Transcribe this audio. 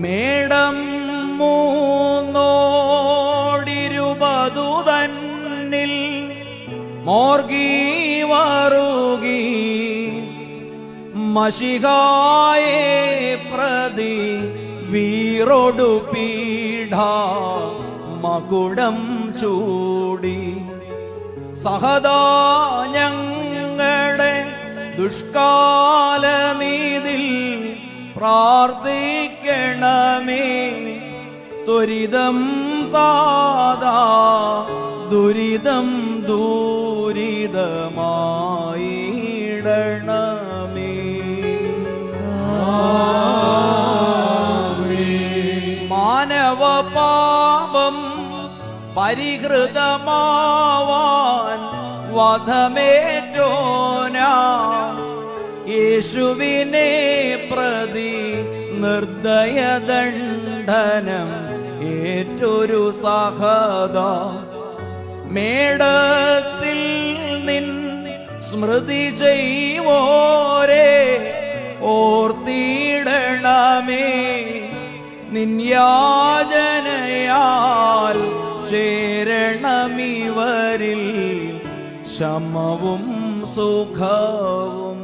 മേടം മൂന്നോടിരുപതു തന്നിൽ മോർഗീ മഷികായെ പ്രതി വീറോടു പീഠ മകുടം ചൂടി. സഹദാ ഞങ്ങളുടെ ദുഷ്കാലമീതിൽ പ്രാർത്ഥിക്കണമേ. ദുരിതം താതാ ദുരിതം ദൂരിതമായിടണമേ. മാനവ പാപം പരിഹൃതമാവാൻ വധമേറ്റോന യേശുവിനെ പ്രതി നിർദ്ദയദണ്ഡനം ഏറ്റൊരു സഹത. മേടത്തിൽ നിൻ സ്മൃതി ചെയ്വോരേ ഓർത്തിടണമേ. നിന്യാജനയാൽ ചേരണമിവരിൽ ശമവും സുഖവും.